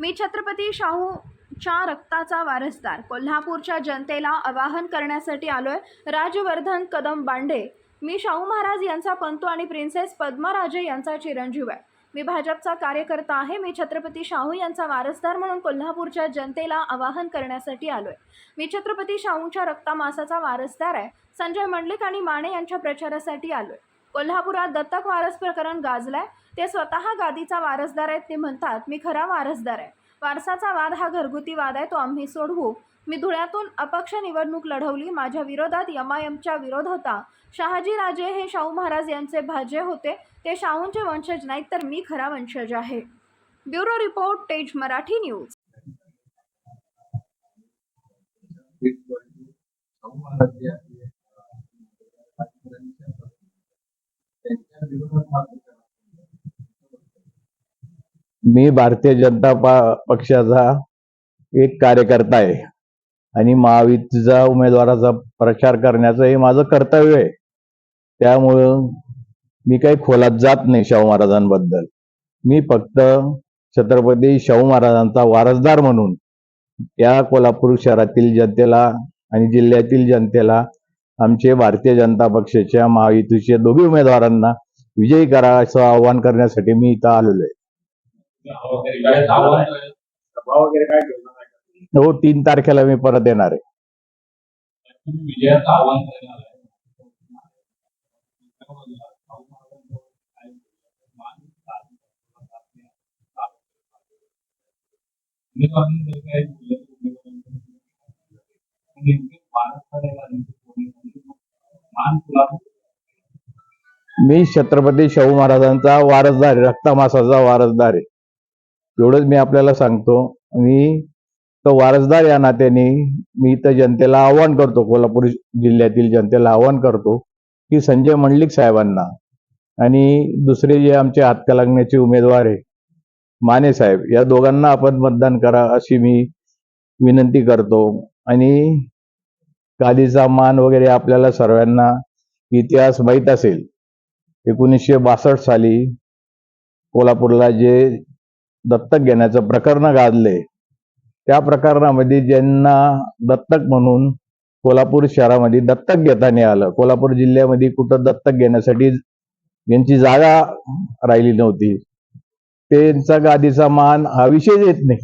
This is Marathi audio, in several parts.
मी छत्रपती शाहूच्या रक्ताचा वारसदार. कोल्हापूरच्या जनतेला आवाहन करण्यासाठी आलोय. राजवर्धन कदम बांडे. मी शाहू महाराज यांचा पंतू आणि प्रिन्सेस पद्मराजे यांचा चिरंजीव आहे. मी भाजपचा कार्यकर्ता आहे. मी छत्रपती शाहू यांचा वारसदार म्हणून कोल्हापूरच्या जनतेला आवाहन करण्यासाठी आलोय. मी छत्रपती शाहूंच्या रक्तामासाचा वारसदार आहे. संजय मंडलिक आणि माने यांच्या प्रचारासाठी आलोय. कोल्हापुरात दत्तक वारस प्रकरण गाजलंय. ते स्वतः गादीचा वारसदार आहेत ते म्हणतात मी खरा वारसदार आहे. वारसाचा वाद हा घरगुती वाद आहे तो आम्ही सोडवू. मी धुळ्यातून अपक्ष निवडणूक लढवली माझ्या विरोधात यमायमच्या विरोध होता. शहाजी राजे हे शाहू महाराज यांचे भाजे होते. ते शाहूंचे वंशज नाहीत तर मी खरा वंशज आहे. ब्युरो रिपोर्ट तेज मराठी न्यूज. मी भारतीय जनता पक्षाचा एक कार्यकर्ता आहे. आणि महायुतीचा उमेदवाराचा प्रचार करण्याचं हे माझं कर्तव्य आहे. त्यामुळं मी काही खोलात जात नाही शाहू महाराजांबद्दल. मी फक्त छत्रपती शाहू महाराजांचा वारसदार म्हणून या कोल्हापूर शहरातील जनतेला आणि जिल्ह्यातील जनतेला आमचे भारतीय जनता पक्षाच्या महायुतीचे दोघी उमेदवारांना विजयी करा असं आवाहन करण्यासाठी मी इथं आलेलो आहे. वगैरे काय हो तीन तारखेला मी परत येणार आहे. विजयाचं आव्हान करणार आहे मी छत्रपती शाहू महाराजांचा वारसदार रक्तामासाचा वारसदार आहे. एवढंच मी आपल्याला सांगतो. मी तो वारसदार या नात्याने मी इथं जनतेला आव्हान करतो कोल्हापूर जिल्ह्यातील जनतेला आव्हान करतो की संजय मंडलिक साहेबांना आणि दुसरे जे आमचे हातकलांगण्याचे उमेदवार आहे माने साहेब या दोघांना आपण मतदान करा अशी मी विनंती करतो. आणि गादीचा मान वगैरे आपल्याला सर्वांना इतिहास माहीत असेल. एकोणीसशे बासष्ट साली कोल्हापूरला जे दत्तक घेण्याचं प्रकरण गाजले. त्या प्रकरणामध्ये ज्यांना दत्तक म्हणून कोल्हापूर शहरामध्ये दत्तक घेताना आलं. कोल्हापूर जिल्ह्यामध्ये कुठं दत्तक घेण्यासाठी यांची जागा राहिली नव्हती त्यांचा गादीचा मान हा विषय येत नाही.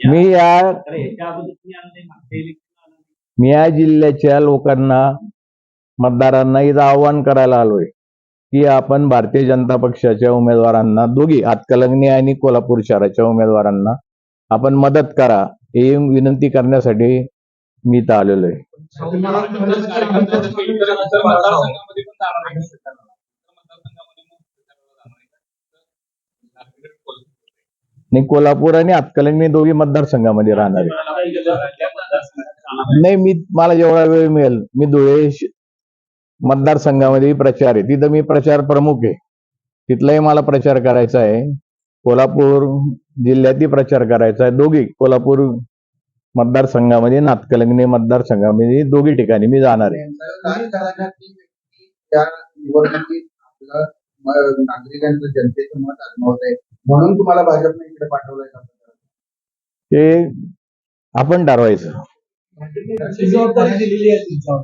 मी या मी या जिल्ह्याच्या लोकांना मतदारांना इथं आव्हान करायला आलोय की आपण भारतीय जनता पक्षाच्या उमेदवारांना दोघी हातकलंगणी आणि कोल्हापूर शहराच्या उमेदवारांना आपण मदत करा हे विनंती करण्यासाठी मी इथं आलेलो आहे. नाही कोल्हापूर आणि हातकलंगणी दोघी मतदारसंघामध्ये राहणार आहे नाही मी मला जेवढा वेळ मिळेल मी धुळे मतदारसंघामध्ये प्रचार आहे. तिथं मी प्रचार प्रमुख आहे. तिथलाही मला प्रचार करायचा आहे. कोल्हापूर जिल्ह्यातही प्रचार करायचा आहे. दोघी कोल्हापूर मतदारसंघामध्ये नातकलंगणी मतदारसंघामध्ये दोघी ठिकाणी मी जाणार आहे. नागरिकांचं जनतेचं मत आजमावत आहे म्हणून तुम्हाला भाजपने इकडे पाठवलंय का? ते आपण ठरवायचं. जबाबदारी दिलेली आहे तुमच्यावर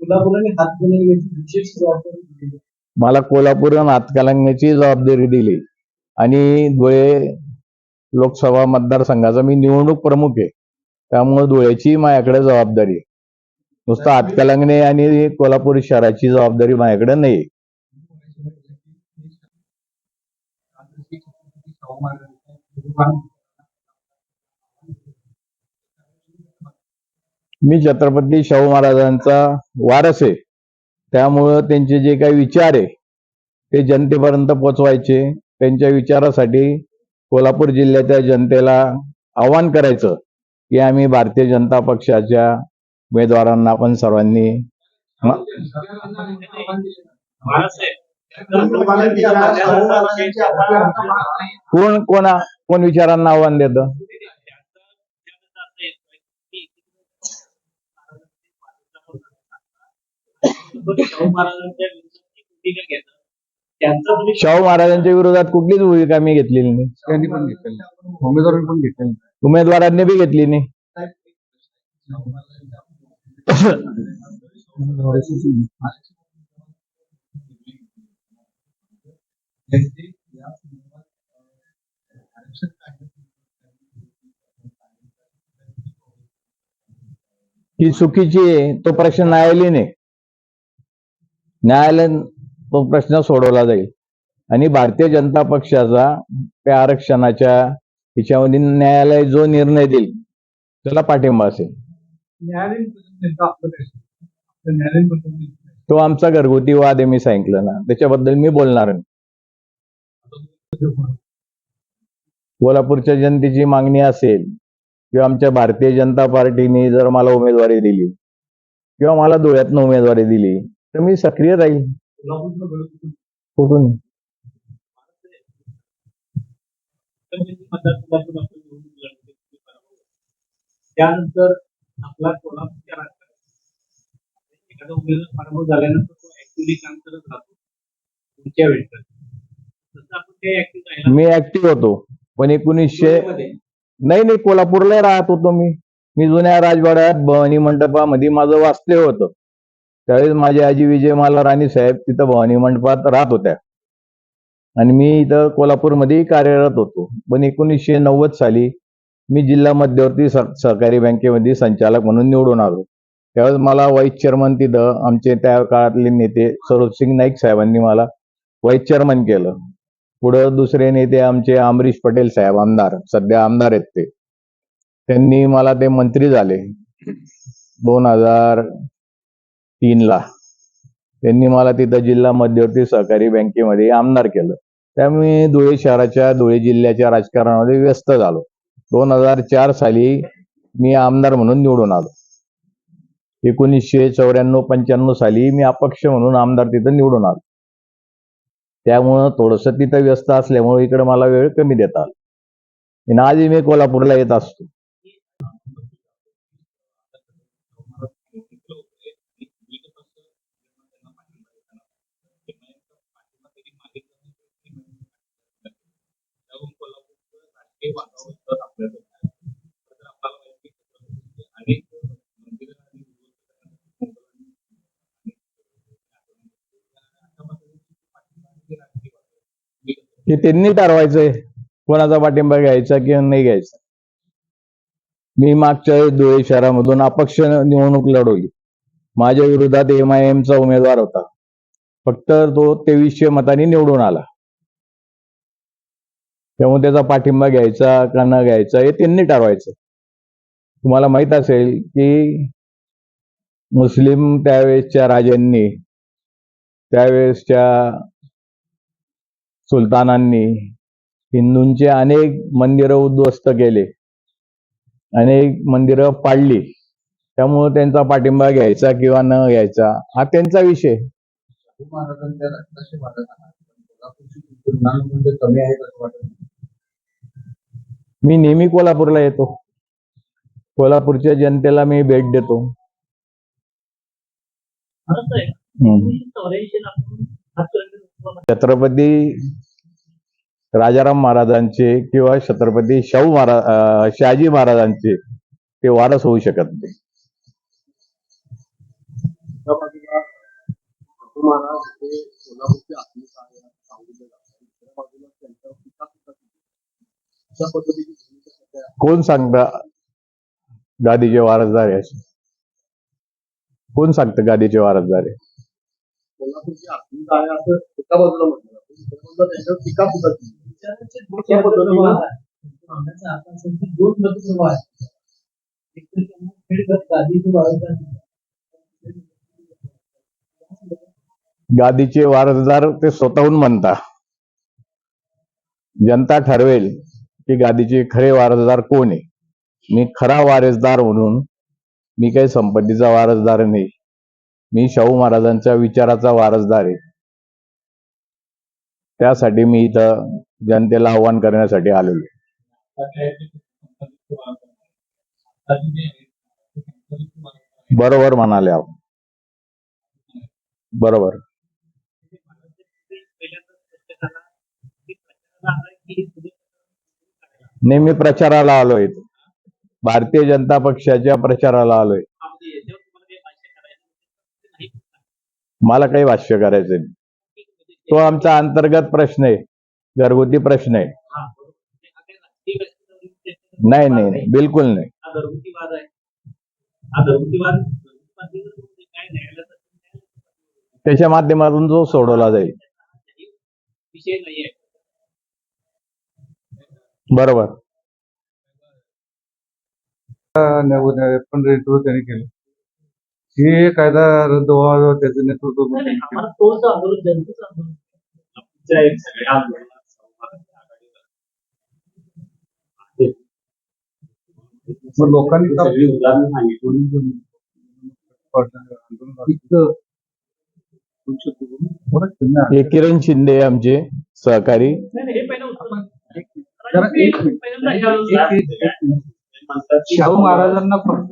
कोल्हापुराने हात बनवण्याची विशेष जबाबदारी दिलेली आहे. मला कोल्हापूर आणि हातकलंगण्याची जबाबदारी दिली. आणि धुळे लोकसभा मतदारसंघाचा मी निवडणूक प्रमुख आहे. त्यामुळे धुळ्याची माझ्याकडे जबाबदारी आहे. नुसतं हातकलंगणे आणि कोल्हापूर शहराची जबाबदारी माझ्याकडे नाही. मी छत्रपती शाहू महाराजांचा वारस आहे. त्यामुळं त्यांचे जे काही विचार आहे ते जनतेपर्यंत पोचवायचे त्यांच्या विचारासाठी कोल्हापूर जिल्ह्याच्या जनतेला आवाहन करायचं की आम्ही भारतीय जनता पक्षाच्या उमेदवारांना आपण सर्वांनी कोण कोणा कोण विचारांना आव्हान देतं छत्रपती शाहू महाराजांच्या विरुद्ध जी भूमिका घेतात. त्यांचा तुम्ही शाहू महाराजांच्या विरोधात कुठलीच भूमिका मी घेतलेली नाही. त्यांनी पण घेतलेलं उमेदवारांनी पण घेतलेलं उमेदवारांनी बी घेतली नाही. ही चुकीची आहे तो प्रश्न न्यायालयाने न्यायालयाने तो प्रश्न सोडवला जाईल. आणि भारतीय जनता पक्षाचा त्या आरक्षणाच्या हिच्यामध्ये न्यायालय जो निर्णय देईल त्याला पाठिंबा असेल. तो आमचा घरगुती वाद आहे मी सांगितलं ना. त्याच्याबद्दल मी बोलणार नाही कोल्हापूरच्या जनतेची मागणी असेल किंवा आमच्या भारतीय जनता पार्टीने जर मला उमेदवारी दिली किंवा मला धुळ्यातनं उमेदवारी दिली तर मी सक्रिय राहील. कुठून. त्यानंतर आपला कोल्हापूरच्या राजकारणात एखादा उमेदवार पराभव झाल्यानंतर तो काम करत राहतो. पुढच्या वेळेस मी ऍक्टिव्ह होतो. पण एकोणीसशे नाही नाही कोल्हापूरला राहत होतो मी. मी जुन्या राजवाड्यात भवानी मंडपामध्ये माझं वास्तव्य होतं. त्यावेळेस माझी आजी विजयमाला राणी साहेब तिथं भवानी मंडपात राहत होत्या. आणि मी इथं कोल्हापूरमध्ये कार्यरत होतो. पण एकोणीसशे नव्वद साली मी जिल्हा मध्यवर्ती सहकारी बँकेमध्ये संचालक म्हणून निवडून आलो. त्यावेळेस मला व्हाईस चेअरमन तिथं आमचे त्या काळातले नेते सरोज सिंग नाईक साहेबांनी मला व्हाईस चेअरमन केलं. पुढं दुसरे नेते आमचे अमरीश पटेल साहेब आमदार सध्या आमदार आहेत ते. त्यांनी मला ते मंत्री झाले. दोन हजार तीनला. त्यांनी मला तिथं जिल्हा मध्यवर्ती सहकारी बँकेमध्ये आमदार केलं. त्यामुळे धुळे शहराच्या धुळे जिल्ह्याच्या राजकारणामध्ये व्यस्त झालो. दोन हजार चार साली मी आमदार म्हणून निवडून आलो. एकोणीसशे चौऱ्याण्णव पंच्याण्णव साली मी अपक्ष म्हणून आमदार तिथं निवडून आलो. त्यामुळं थोडंसं तिथं व्यस्त असल्यामुळे इकडे मला वेळ कमी देता आला. आणि आजही मी कोल्हापूरला येत असतो. अनेक मंदिरं आणि की त्यांनी ठरवायचंय. कोणाचा पाठिंबा घ्यायचा किंवा नाही घ्यायचा. मी मागच्या वेळेस धुळे शहरामधून अपक्ष निवडणूक लढवली. माझ्या विरोधात एम आय एमचा उमेदवार होता. फक्त तो तेवीसशे मतांनी निवडून आला. त्यामुळे त्याचा पाठिंबा घ्यायचा का न घ्यायचा हे त्यांनी ठरवायचं. तुम्हाला माहीत असेल की मुस्लिम त्यावेळेसच्या राजांनी त्यावेळेसच्या सुलतानांनी हिंदूंचे अनेक मंदिरं उद्ध्वस्त केले अनेक मंदिरं पाडली. त्यामुळे त्यांचा पाठिंबा घ्यायचा किंवा न घ्यायचा हा त्यांचा विषय. शाहू महाराजांच्या रक्ताशी वाटत आहात पण कोल्हापूरची तुलनामध्ये कमी आहे असं वाटत नाही. मी नेहमी कोल्हापूरला येतो. कोल्हापूरच्या जनतेला मी भेट देतो. छत्रपती राजाराम महाराजांचे किंवा छत्रपती शाहू महाराज शहाजी महाराजांचे ते वारस होऊ शकत नाही. त्या अशा पद्धतीची कोण सांगता गादीचे वारसदार आहे? असे? कोण सांगतं गादीचे वारसदार आहे? कोल्हापूरची आत्मीय आहे असं एका बाजूला म्हटलं जातं. दुसऱ्या बाजूला त्यांच्यावर टीका सुद्धा केली जाते. अशा पद्धतीनं सांगण्याचा अर्थ असेल की दोन प्रभुत्व आहेत. एक तर त्यांना खेळगत गादीची बाळगतात गादीचे वारसदार ते स्वतःहून म्हणता. जनता ठरवेल. की गादीचे खरे वारसदार कोण आहे? मी खरा वारसदार म्हणून मी काही संपत्तीचा वारसदार नाही. मी शाहू महाराजांच्या विचाराचा वारसदार आहे. त्यासाठी मी इथं जनतेला आव्हान करण्यासाठी आलेलो आहे. बरोबर म्हणाले आपण. बरोबर. म्हणजे नेहमी प्रचाराला आलोय. भारतीय जनता पक्षाच्या प्रचाराला आलोय. मला काही भाष्य करायचं नाही तो आमचा अंतर्गत प्रश्न आहे. घरगुती प्रश्न आहे. नाही नाही नाही. बिलकुल नाही. त्याच्या माध्यमातून जो सोडवला जाईल. विषय बरोबर. पण नेतृत्व त्यांनी केलं. हे कायदा रद्द व्हावा त्याचं नेतृत्व नाही, नाही, आम्हाला तोच आंदोलन जनतेचं आंदोलन आमच्या एक सगळ्या आंदोलनात सहभागी आघाडीवर आहे. मग लोकांनी का- सगळी उदाहरणं सांगितली. किरण शिंदे आमचे सहकारी. नाही, हे ह्या- एक- एक- एक मिनिट. म्हणतात की शाहू महाराजांना फक्त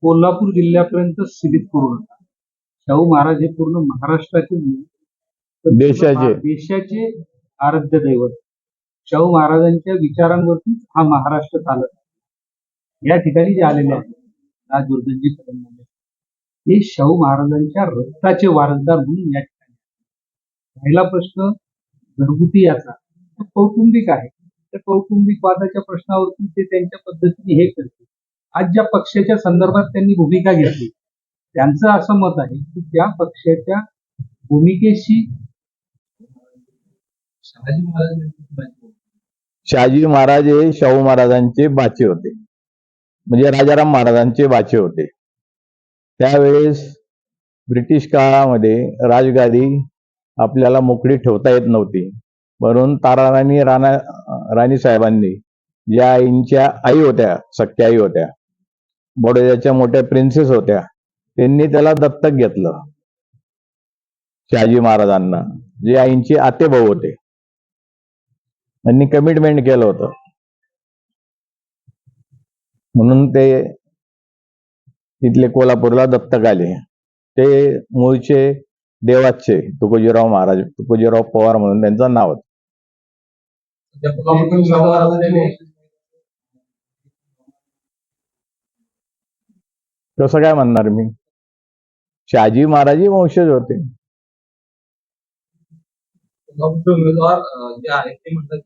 कोल्हापूर जिल्ह्यापर्यंत सीमित करू नका. शाहू महाराज हे पूर्ण महाराष्ट्राचे देशाचे. देशाचे आराध्य दैवत. शाहू महाराजांच्या विचारांवरती हा महाराष्ट्र चालत. या ठिकाणी जे आलेले आहेत राजवर्धनजी कदम यांनी, हे शाहू महाराजांच्या रक्ताचे वारसदार म्हणून या ठिकाणी. पहिला प्रश्न घरगुती याचा. तो कौटुंबिक आहे. त्या कौटुंबिक वादाच्या प्रश्नावरती ते त्यांच्या पद्धतीने हे करते आज ज्या पक्षाच्या संदर्भात त्यांनी भूमिका घेतली त्यांचं असं मत आहे की त्या पक्षाच्या भूमिकेशी शहाजी महाराज शहाजी महाराज हे शाहू महाराजांचे बाचे होते. म्हणजे राजाराम महाराजांचे बाचे होते. त्यावेळेस ब्रिटिश काळामध्ये राजगादी आपल्याला मोकळी ठेवता येत नव्हती. म्हणून ताराराणी राणा राणी साहेबांनी ज्या आईंच्या आई होत्या सख्या आई होत्या बडोद्याच्या मोठ्या प्रिन्सेस होत्या त्यांनी त्याला दत्तक घेतलं. शहाजी महाराजांना जे आईंचे आते भाऊ होते. त्यांनी कमिटमेंट केलं होतं. म्हणून ते तिथले कोल्हापूरला दत्तक आले. ते मूळचे देवाचे तुकोजीराव महाराज तुकोजीराव पवार म्हणून त्यांचं नाव होतं. तसं काय म्हणणार मी? शहाजी महाराजही वंशज होते. उमेदवार जे आहेत ते म्हणतात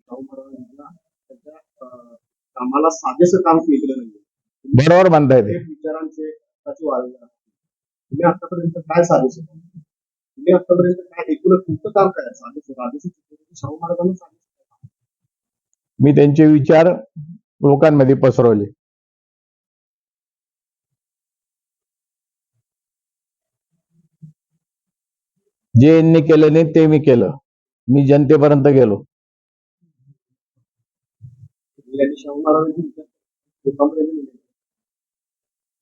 कामाला साजेसं काम केलेलं नाही बरोबर म्हणताय ते. विचारांचे वारंवार तुम्ही आतापर्यंत काय केलं? तुम्ही आतापर्यंत काय एकूणच तुमचं काम काय आहे? साजेसं राजेसं शाहू महाराजांना मी त्यांचे विचार लोकांमध्ये पसरवले जे यांनी केलं नाही ते मी केलं मी जनतेपर्यंत गेलो.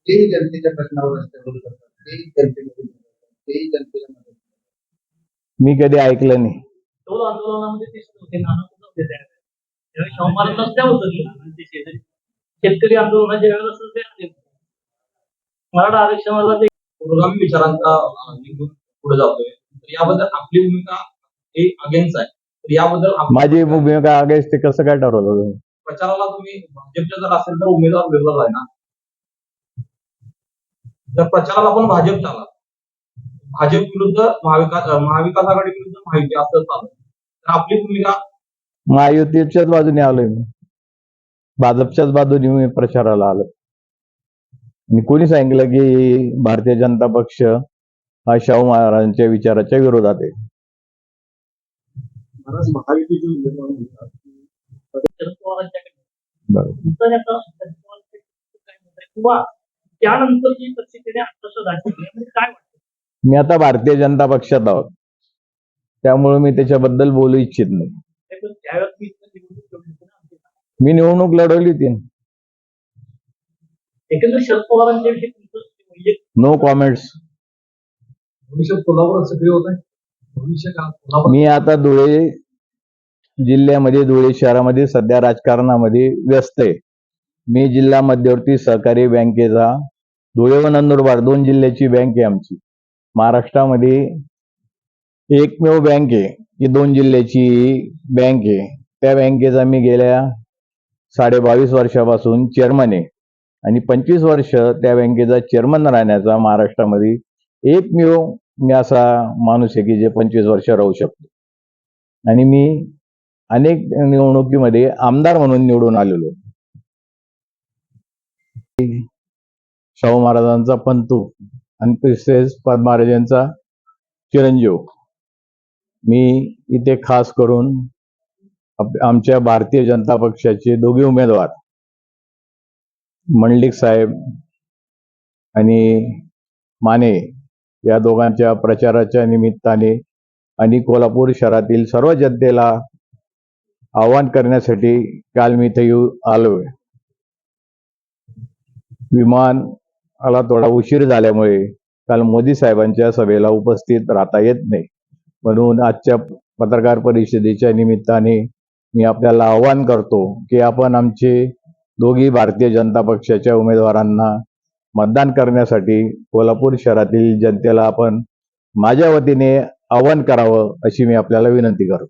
तेही जनतेच्या प्रश्नावर तेही जनतेमध्ये तेही जनतेला. मी कधी ऐकलं नाही टोल आंदोलनामध्ये ते सुद्धा होते नाना सुद्धा होते त्यावेळेस त्यावेळी शाहू महाराज रस्त्यावर उतरले शेतकरी आंदोलनाच्या वेळेला आले. मराठा आरक्षणाला ते पुरोगामी विचारांचा निघून पुढे जातोय. तर याबद्दल आपली भूमिका हे अगेन्स्ट आहे. तर याबद्दल माझी भूमिका आगायच ते कसं काय ठरवलं तुम्ही? प्रचाराला तुम्ही भाजपच्या जर असेल तर उमेदवार वेगळाच आहे ना? तर प्रचाराला पण भाजप आला भाजप विरुद्ध महाविकास महाविकास आघाडी विरुद्ध महायुती असं चालू तर आपली भूमिका महायुतीच्याच बाजूने आलोय मी. भाजपच्याच बाजूने मी प्रचाराला आलो आणि कोणी सांगितलं की भारतीय जनता पक्ष हा शाहू महाराजांच्या विचाराच्या विरोधात आहे. मी आता भारतीय जनता पक्षात आहोत. त्यामुळे मी त्याच्याबद्दल बोलू इच्छित नाही. मी इथं निवडणूक लढवली होती एकंदर शरद पवारांच्या विषयी तुमचं वैयक्तिक नो कॉमेंट्स भविष्यात कोल्हापूर सक्रिय होत आहे. भविष्य का कोल्हापूर मी आता धुळे जिल्ह्यामध्ये धुळे शहरामध्ये सध्या राजकारणामध्ये व्यस्त आहे. मी जिल्हा मध्यवर्ती सहकारी बँकेचा धुळे व नंदुरबार दोन जिल्ह्याची बँक आहे आमची. महाराष्ट्रामध्ये एकमेव बँक आहे. ही दोन जिल्ह्याची बँक आहे. त्या बँकेचा मी गेल्या साडे बावीस वर्षापासून चेअरमन आहे. आणि पंचवीस वर्ष त्या बँकेचा चेअरमन राहण्याचा महाराष्ट्रामध्ये एकमेव मी असा माणूस आहे की जे पंचवीस वर्ष राहू शकतो. आणि मी अनेक निवडणुकीमध्ये आमदार म्हणून निवडून आलेलो. शाहू महाराजांचा पंतू आणि तसेच पद महाराजांचा चिरंजीव. मी इथे खास करून आमच्या भारतीय जनता पक्षाचे दोघे उमेदवार मंडलिक साहेब आणि माने या दोघांच्या प्रचाराच्या निमित्ताने आणि कोल्हापूर शहरातील सर्व जनतेला आवाहन करण्यासाठी काल मी इथे येऊ आलोय. विमानाला थोडा उशीर झाल्यामुळे काल मोदी साहेबांच्या सभेला उपस्थित राहता येत नाही. म्हणून आजच्या पत्रकार परिषदेच्या निमित्ताने मी आपल्याला आवाहन करतो की आपण आमचे दोघी भारतीय जनता पक्षाच्या उमेदवारांना मतदान करण्यासाठी कोल्हापूर शहरातील जनतेला आपण माझ्या वतीने आवाहन करावं अशी मी आपल्याला विनंती करतो.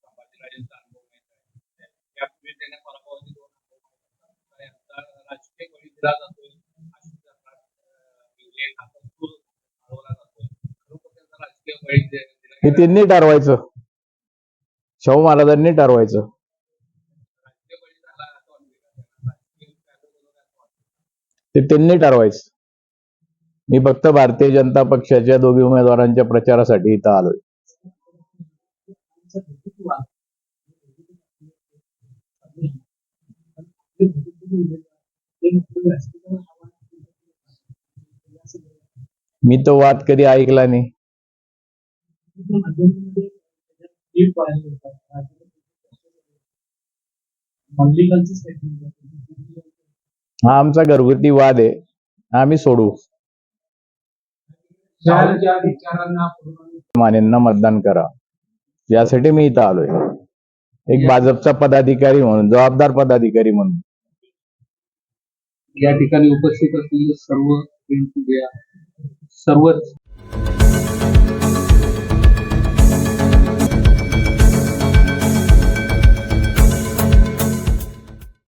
राजकीय अनुभव माहीत आहे त्यापूर्वी त्यांना पराभवाचे दोन अनुभव आहेत. आणि आता राजकीय बळी दिला जातोय अशी जत्रा, अं, उल्लेख आपण तो अडवला जातोय खरोखर त्यांचा राजकीय बळी दे- दिला हे त्यांनी ठरवायचं शाहू महाराजांनी ठरवायचं ते त्यांनी ठरवायचं मी फक्त भारतीय जनता पक्षाच्या दोघी उमेदवारांच्या प्रचारासाठी इथं आलोय. मी तो वाद कधी ऐकला नाही. हा आमचा घरगुती वाद आहे. आम्ही सोडू. मानेंना मतदान करा. यासाठी मी इथं आलोय. एक भाजपचा पदाधिकारी म्हणून जबाबदार पदाधिकारी म्हणून. या ठिकाणी उपस्थित असलेले सर्व सर्वच